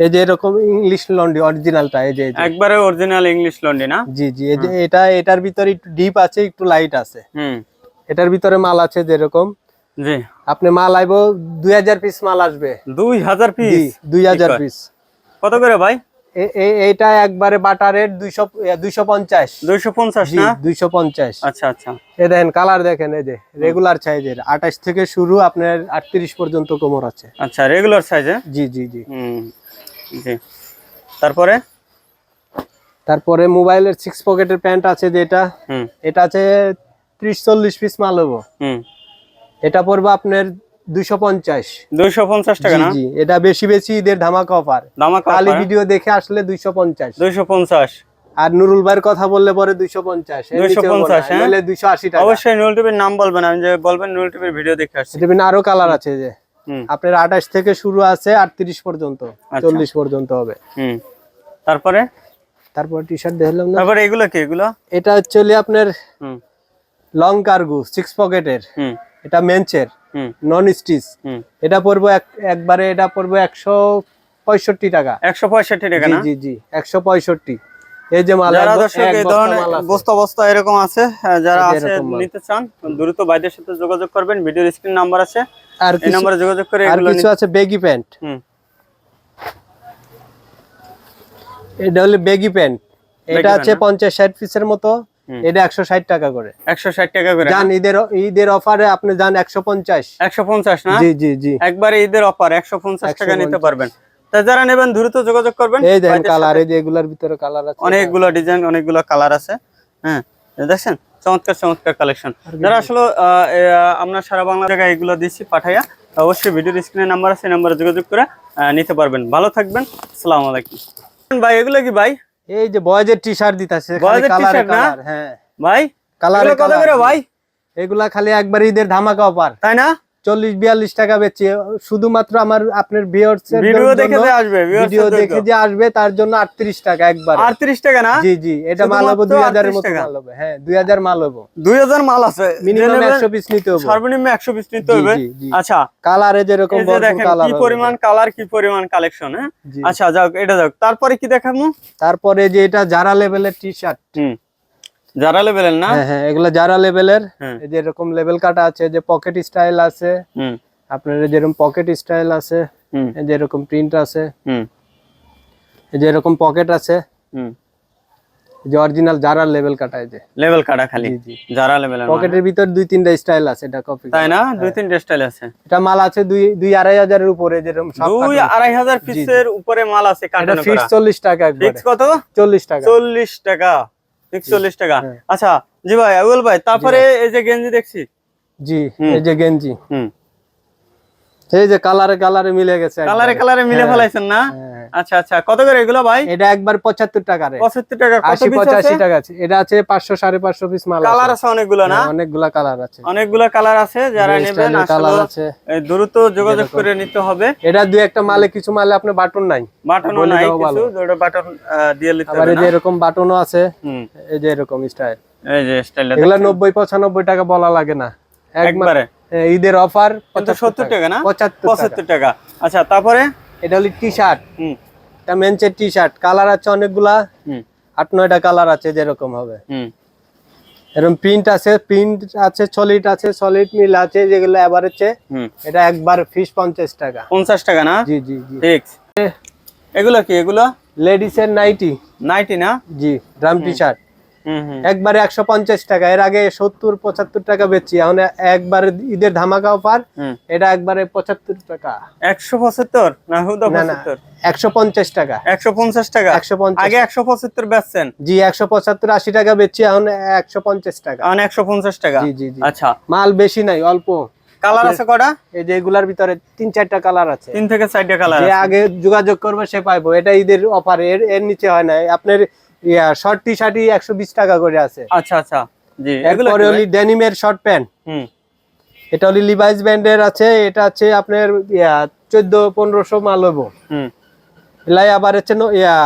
এই যে এরকম ইংলিশ লন্ডি অরিজিনালটা এই যে একবারে অরিজিনাল ইংলিশ লন্ডি না? জি জি এই যে এটা এটার ভিতরে একটু ডিপ আছে একটু লাইট আছে। হুম। এটার ভিতরে মাল আছে যেরকম। জি। আপনি মাল আইবো দুই হাজার পিস মাল আসবে। দুই হাজার জি পিস দুই হাজার কয়? পিস কত করে ভাই? এই এইটা একবারে বাটা রেট দুইশো দুইশো পঞ্চাশ। দুইশো পঞ্চাশ জি না? দুইশো পঞ্চাশ। আচ্ছা আচ্ছা। এ দেখেন কালার দেখেন এই যে রেগুলার সাইজের আঠাশ থেকে শুরু আপনার আটত্রিশ পর্যন্ত কোমর আছে। আচ্ছা রেগুলার সাইজে জি জি জি। হুম। জি। তারপরে? তারপরে মোবাইলের সিক্স পকেটের প্যান্ট আছে যেটা এটা আছে ত্রিশ চল্লিশ পিস মাল হব। এটা পড়বে আপনার দুইশো পঞ্চাশ। দুইশো পঞ্চাশ টাকা না? জি এটা বেশি বেশি ঈদের ধামাকা অফার কালি ভিডিও দেখে আসলে দুইশো পঞ্চাশ। দুইশো পঞ্চাশ। আর নুরুল ভাইয়ের কথা বললে পরে দুইশো পঞ্চাশ। 250, হ্যাঁ? দুইশো আশি টাকা। অবশ্যই নুল টিভির নাম বলবেন আমি যে বলবেন টিভির ভিডিও দেখে আসছি। এটা আরও কালার আছে যে। আপনার আঠাশ থেকে শুরু আছে আটত্রিশ পর্যন্ত আচ্ছা। চল্লিশ পর্যন্ত হবে। হুম। তারপরে? তারপর টি শার্ট দেখলাম না? তারপরে এগুলো কি এগুলো? এটা হচ্ছে আপনার লং কার্গো সিক্স পকেটের হুম। এটা মেঞ্চের হুম। নন স্টিচ এটা পড়ব এক- একবারে এটা পড়ব একশো পঁয়ষট্টি টাকা। একশো পঁয়ষট্টি টাকা জি জি একশো পঁয়ষট্টি। এই যে মাল যারা দর্শক এই ধরনের বস্তা বস্তা এরকম আছে যারা আছে নিতে চান দ্রুত বাইদের সাথে যোগাযোগ করবেন ভিডিওর স্ক্রিন নাম্বার আছে। আর এই নাম্বারে যোগাযোগ করে আর কিছু আছে বেগি প্যান্ট? হুম। এটা হলো বেগি প্যান্ট। এটা আছে হ্যাঁ? পঞ্চাশ ষাট পিসের মতো। এটা একশো ষাট টাকা করে। একশো ষাট টাকা করে যান ঈদের ঈদের অফারে আপনি পঞ্চাশ। একশো পঞ্চাশ না? জি জি জি। একবারে ঈদের অফার একশো পঞ্চাশ টাকা নিতে পারবেন। যারা নেবেন দ্রুত যোগাযোগ করবেন। এই দেখেন কালার এই যে এগুলার ভিতরে কালার আছে। অনেকগুলো ডিজাইন অনেকগুলো কালার আছে। হ্যাঁ দেখছেন চমৎকার চমৎকার কালেকশন যারা আসলে আমরা সারা বাংলা জায়গায় এগুলো দিচ্ছি পাঠাইয়া অবশ্যই ভিডিওর স্ক্রিনে নাম্বার আছে নাম্বারে যোগাযোগ করে নিতে পারবেন। ভালো থাকবেন আসসালামু আলাইকুম। ভাই এগুলো কি ভাই? এই যে বয়েজের টি শার্ট দিতেছে না? হ্যাঁ। ভাই কালার কত করে ভাই? এগুলা খালি একবার ঈদের ধামাকা অফার তাই না? চল্লিশ বিয়াল্লিশ টাকা বেচছি শুধুমাত্র আমার আপনার ভিডিও দেখে যে আসবে ভিডিও দেখে যে আসবে তার জন্য আটত্রিশ টাকা একবার। আটত্রিশ টাকা না? জি জি এটা মাল হব দুই হাজারের মতো। মাল হবে। হ্যাঁ দুই হাজার মাল হব। দুই হাজার মাল আছে। মিনিমাম একশো পিস নিতে হবে। সর্বনিম্ন একশো পিস নিতে হবে। আচ্ছা। কালারে যেরকম কি পরিমাণ কালার কি পরিমাণ কালেকশন হ্যাঁ? আচ্ছা যাক এটা যাক। তারপরে কি দেখাবো? তারপরে যে এটা যারা লেভেলের টি শার্ট যারা লেভেলের না? হ্যাঁ হ্যাঁ এগুলা যারা লেভেলের হ্যাঁ। এই যে এরকম লেভেল কাটা আছে যে পকেট স্টাইল আছে হুম। আপনার যেরকম পকেট স্টাইল আছে হুম। এই যে এরকম প্রিন্ট আছে হুম। এই যে এরকম পকেট আছে হুম। যে অরিজিনাল যারা লেভেল কাটা যে। লেভেল কাটা খালি জি জি। যারা লেভেলের পকেটের ভিতর দুই তিনটা স্টাইল আছে এটা কপি তাই না? দুই তিনটে স্টাইল আছে। এটা মাল আছে দুই দুই আড়াই হাজারের উপরে যেরকম সব দুই আড়াই হাজার পিসের উপরে মাল আছে কাটানো ফিক্স চল্লিশ টাকা ফিক্স কত? চল্লিশ টাকা। চল্লিশ টাকা। ফিক্স চল্লিশ টাকা। হ্যাঁ। আচ্ছা জি ভাই আউল ভাই তারপরে এই যে গেঞ্জি দেখছি। জি এই যে গেঞ্জি। হুম। এই যে কালারে কালারে মিলে গেছে কালারে। কালারে মিলে হ্যাঁ। ফেলাইছেন না? হ্যাঁ। আচ্ছা আচ্ছা। কত করে এগুলো ভাই? এটা একবার পঁচাত্তর টাকা রে। পঁচাত্তর টাকা। কত আশি পিস পঁচাশি টাকা আছে। এটা আছে পাঁচশো সাড়ে পাঁচশো পিস মাল কালার আছে। অনেকগুলো না? হ্যাঁ, অনেকগুলা কালার আছে। অনেকগুলো কালার আছে যারা নেবেন কালার আছে। দ্রুত যোগাযোগ করে নিতে হবে। এটা দুই একটা মালে কিছু মালে আপনার বাটন নাই। বাটনও বলে নাই কিছু দুটো বাটন দিয়ে নিতে আবার হবে না? এরকম বাটনও আছে। এই যে এরকম স্টাইল এই যে স্টাইলটা এগুলা নব্বই পঁচানব্বই টাকা বলা লাগে না। একবারে। ঈদের অফার সত্তর টাকা। না? পঁচাত্তর টাকা। পঁচাত্তর টাকা। আচ্ছা তারপরে? এটা হলো টি শার্ট হুম। এটা মেনচের টি শার্ট কালার আছে অনেকগুলা। হুম। আট নয়টা কালার আছে যেরকম হবে। হুম। এরকম প্রিন্ট আছে প্রিন্ট আছে সলিড আছে সলিড মিল আছে যেগুলো এভারেজে হুম। এটা একবার ফিস পঞ্চাশ টাকা। পঞ্চাশ টাকা না? জি জি জি। ঠিক। এগুলো কি? এগুলো? লেডিস এর নাইটি নাইটি না? জি ড্রাম টি শার্ট একবারে একশো পঞ্চাশ টাকা। এর আগে সত্তর পঁচাত্তর টাকা বেচছি। এখন একবারে ঈদের ধামাকা অফার এটা একবারে পঁচাত্তর টাকা। একশো পঁচাত্তর? না একশো পঞ্চাশ টাকা। একশো পঞ্চাশ টাকা? একশো পঞ্চাশ। আগে একশো পঁচাত্তর বেচছেন? জি একশো পঁচাত্তর আশি টাকা বেচছি। এখন একশো পঞ্চাশ টাকা। এখন একশো পঞ্চাশ টাকা? জি জি জি। আচ্ছা। মাল বেশি নাই অল্প। কালার আছে কটা? এই যে এগুলার ভিতরে তিন চারটা কালার আছে। তিন থেকে চারটা কালার আগে যোগাযোগ করবে সে পাইবো। এটা ঈদের অফার এর এর নিচে হয় না আপনার ইয়া শর্ট টি শার্টই একশো বিশ টাকা করে আছে। আচ্ছা আচ্ছা। জি এরপরে হলি ডেনিমের শর্ট প্যান্ট হুম। এটা হলি লিভাইস ব্র্যান্ডের আছে এটা আছে আপনার ইয়া চোদ্দ পনেরোশো মাল হব হুম। এলাই আবার হচ্ছে ইয়া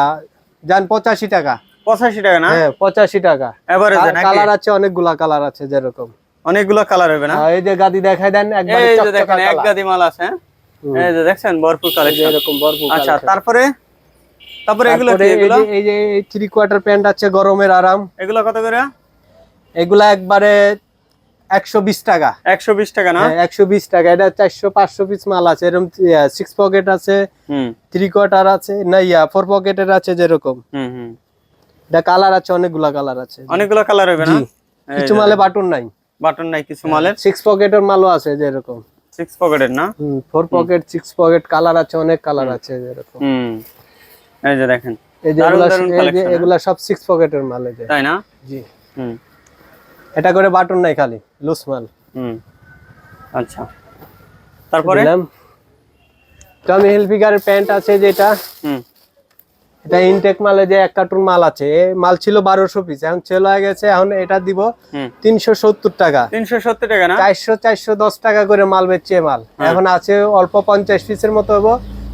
যান পঁচাশি টাকা। পঁচাশি টাকা না? হ্যাঁ পঁচাশি টাকা। এবারে কালার আছে অনেকগুলা কালার আছে যেরকম। অনেকগুলো কালার হবে না? এই যে গাদি দেখাই দেন একবার এই যে দেখেন এক গাদি মাল আছে হ্যাঁ? এই যে দেখছেন ভরপুর কালেকশন এরকম ভরপুর আচ্ছা তারপরে? তারপরে এগুলো কি এই এগুলো? যে- এই যে থ্রি কোয়ার্টার প্যান্ট আছে গরমের আরাম। এগুলো কত করে? এগুলা একবারে একশো বিশ টাকা। একশো বিশ টাকা না? একশো বিশ টাকা। এটা চারশো পাঁচশো পিস মাল আছে। এরকম সিক্স পকেট আছে থ্রি কোয়ার্টার আছে না ইয়া ফোর পকেটের আছে যেরকম। হুম হুম। এটা কালার আছে অনেকগুলা কালার আছে। অনেকগুলো কালার হবে না? কিছু মালে বাটন নাই। বাটন নাই কিছু মালের? সিক্স পকেটের মালও আছে যেরকম। সিক্স পকেটের না? Four pocket six pocket colour আছে অনেক কালার আছে যেরকম। হুম। এই যে দেখেন এই যে এগুলা হ্যাঁ? এগুলা সব সিক্স পকেটের মাল এই যে। তাই না? জি। হুম। এটা করে বাটন নাই খালি লুজ মাল। হুম। আচ্ছা। তারপরে? টমি হিলফিগারের প্যান্ট আছে যেটা। হুম। এটা ইনটেক মালে যে এক কার্টুন মাল আছে মাল ছিল বারোশো পিস এখন হয়ে গেছে এখন এটা দিব তিনশো সত্তর টাকা। তিনশো সত্তর টাকা না? চারশো চারশো দশ টাকা করে মাল বেচছে মাল। হ্যাঁ। এখন আছে অল্প পঞ্চাশ পিসের মতো হব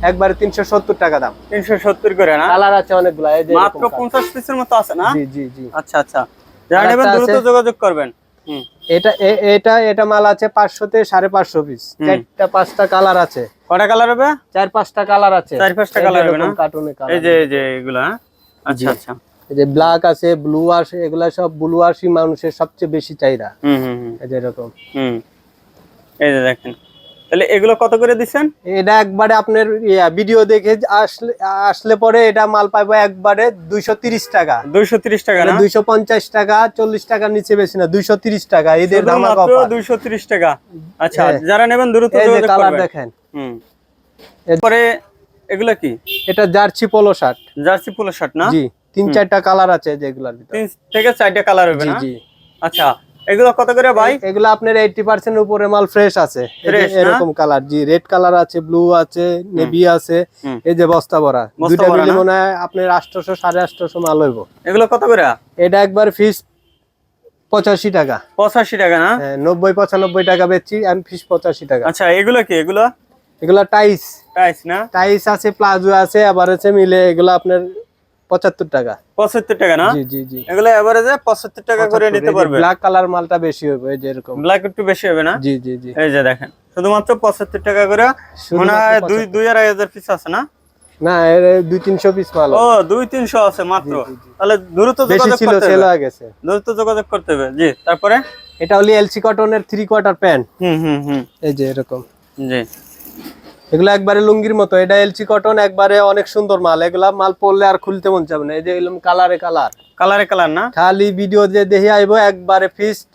একবারে তিনশো সত্তর টাকা দাম। তিনশো সত্তর করে না? কালার আছে অনেকগুলা এই যে মাত্র এরকম পঞ্চাশ পিসের মতো আছে না? জি জি জি। আচ্ছা আচ্ছা। যারা নেবেন দ্রুত যোগাযোগ করবেন। এটা এটা এটা মাল আছে পিস চারটা পাঁচটা কালার আছে। কটা কালার হবে? চার পাঁচটা কালার আছে। চার পাঁচটা colour হবে না? কার্টুনে এই যে এই যে এগুলা হ্যাঁ? আচ্ছা আচ্ছা। এই যে ব্ল্যাক আছে ব্লু আছে এগুলা সব ব্লু আসি মানুষের সবচেয়ে বেশি চাহিদা। হুম হুম হুম। এই যে এরকম। হুম। এই যে দেখেন। তাহলে এগুলো কত করে দিচ্ছেন এটা একবারে আপনার ভিডিও দেখে আসলে আসলে পরে এটা মাল পাইবো একবারে দুইশো তিরিশ টাকা। দুইশো তিরিশ টাকা দুইশো পঞ্চাশ টাকা চল্লিশ টাকার নিচে বেশি না দুইশো তিরিশ টাকা এদের দুইশো তিরিশ টাকা। আচ্ছা হ্যাঁ। যারা নেবেন দ্রুত কালার দেখেন। হুম। এ- পরে এগুলো কি? এটা jersey polo shirt. Jersey polo shirt না? জি তিন চারটা কালার আছে যেগুলার ভিতরে। তিন থেকে চারটা কালার হবে না? জি। আচ্ছা এগুলো কত করে ভাই? এগুলো আপনার এইটি পার্সেন্ট উপরে মাল ফ্রেশ আছে? এরকম কালার জি রেড কালার আছে ব্লু আছে নেভি আছে এই যে বস্তা ভরা। দুইটা মিলে মনে হয় আপনার আটশোশো সাড়ে আটশোশো মাল হইব। এগুলো কত করে? এটা একবার ফিস পঁচাশি টাকা। পঁচাশি টাকা না? হ্যাঁ, নব্বই পঁচানব্বই টাকা বেচছি আমি ফিস পঁচাশি টাকা। আচ্ছা এগুলো কি? এগুলো? এগুলা টাইস টাইস না? টাইস আছে প্লাজো আছে আবার আছে মিলে এগুলো আপনার পঁচাত্তর টাকা। পঁচাত্তর টাকা না? জি জি জি। এগুলো এভারেজে পঁচাত্তর টাকা করে নিতে পারবে? ব্ল্যাক কালার মালটা বেশি হবে এই যে এরকম। ব্ল্যাক একটু বেশি হবে না? জি জি জি। এই যে দেখেন শুধুমাত্র পঁচাত্তর টাকা করে মনে হয় দুই 75 দুই আড়াই হাজার পিস আছে না? না এর দুই তিনশো পিস মাল ও দুই তিনশো আছে মাত্র। তাহলে দ্রুত বেশি যোগাযোগ করতে সেল হয়ে গেছে। দ্রুত যোগাযোগ করতে হবে জি তারপরে? এটা হলো এলসি কটনের থ্রি কোয়ার্টার প্যান্ট হুম হুম হুম। এই যে এরকম। জি। এগুলো একবারে লুঙ্গির মতো। এটা এলসি কটন একবারে অনেক সুন্দর মাল। এগুলা মাল পড়লে আর খুলতে মন চাবে না। এই যে এলম কালারে কালার কালারে কালার না? খালি ভিডিও যে দেখে আইবো একবারে ফিস্ট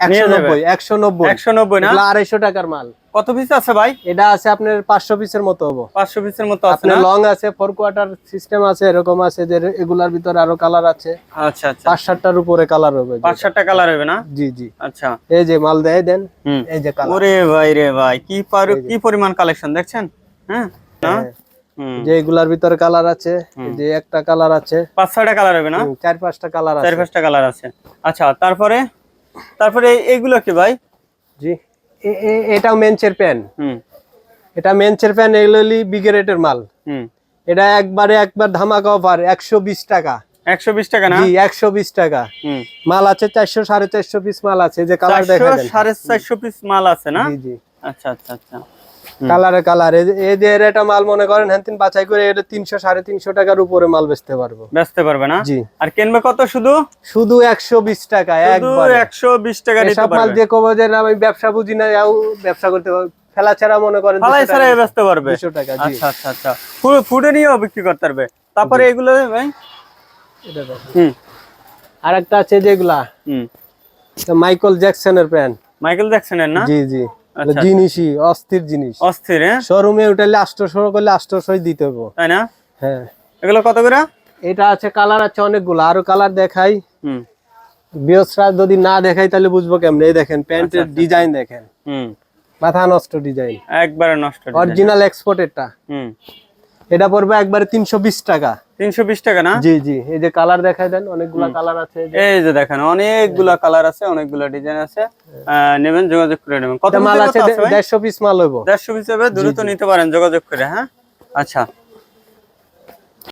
একশো। নব্বই একশো নব্বই। একশো নব্বই না? আড়াইশো টাকার মাল। কত পিস আছে ভাই? এটা আছে আপনার পাঁচশো পিসের মতো হব। পাঁচশো পিসের মতো আছে না? লং আছে ফোর কোয়ার্টার সিস্টেম আছে এরকম আছে যে এগুলার ভিতরে আরও কালার আছে। আচ্ছা আচ্ছা। পাঁচ সাতটার উপরে কালার হবে পাঁচ সাতটা কালার হবে না? জি জি। আচ্ছা। এই যে মাল দেয় দেন এই যে কালার ওরে ভাই রে ভাই কি পারু কি পরিমাণ কালেকশন দেখছেন? হ্যাঁ? না? যে এগুলার ভিতরে কালার আছে যে একটা কালার আছে। পাঁচ ছয়টা কালার হবে না? চার পাঁচটা কালার আছে। চার পাঁচটা কালার আছে। আচ্ছা তারপরে তারপরে এই- এইগুলো কি ভাই? জি। এটাও মেনচের প্যান। এটা মেনচের প্যান এগুলো বিগেরেটের মাল। হুম। এটা একবারে একবার ধামাকা অফার একশো বিশ টাকা। একশো বিশ টাকা না? একশো বিশ টাকা। হুম। মাল আছে চারশো সাড়ে চারশো পিস মাল আছে যে কালার দেখা সাড়ে চারশো পিস মাল আছে না? জি। আচ্ছা আচ্ছা আচ্ছা। কালারে কালার। এই যে এটা মাল মনে করেন হ্যান তিন বাছাই করে এটা তিনশো সাড়ে তিনশো টাকার উপরে মাল বেচতে পারব। বেচতে পারবে না? জি। আর কিনবে কত শুধু? শুধু একশো বিশ টাকা একবার। একশো বিশ টাকা এসব মাল পারবে। যে কবো যে আমি ব্যবসা বুঝি না ব্যবসা করতে পারব। ফেলা ছাড়া মনে করেন ফালাই ছাড়া বেচতে পারবে। দুশো টাকা আচ্ছা আচ্ছা আচ্ছা। ফুডে নিয়েও বিক্রি করতে পারবে। তারপরে এগুলো ভাই? এটা হুম। আর একটা আছে যেগুলা। হুম। মাইকেল জ্যাকসনের প্যান্ট। মাইকেল জ্যাকসনের না? জি জি। জিনিসই অস্থির জিনিস। অস্থির হ্যাঁ? শোরুমে উঠালে আষ্টশো করলে আষ্টশোই দিতে হবে। তাই না? হ্যাঁ। এগুলো কত করে? এটা আছে কালার আছে অনেকগুলো। আরও কালার দেখাই। হুম। বিয়সরা যদি না দেখাই তাহলে বুঝব কেমন। এই দেখেন প্যান্টের ডিজাইন দেখেন। হুম। মাথা নষ্ট ডিজাইন। একবারে নষ্ট। অরিজিনাল এক্সপোর্টেরটা হুম। এটা পড়বে একবারে তিনশো বিশ টাকা। তিনশো বিশ টাকা না? জি জি। এই যে কালার দেখায় দেন অনেকগুলা কালার আছে এই যে। দেখেন অনেকগুলা কালার আছে অনেকগুলা ডিজাইন আছে। আহ, নেবেন যোগাযোগ করে নেবেন। কত মাল আছে কত আছে ভাই? দেড়শো পিস মাল হইব। দেড়শো পিস হবে দ্রুত নিতে পারেন যোগাযোগ করে হ্যাঁ? আচ্ছা।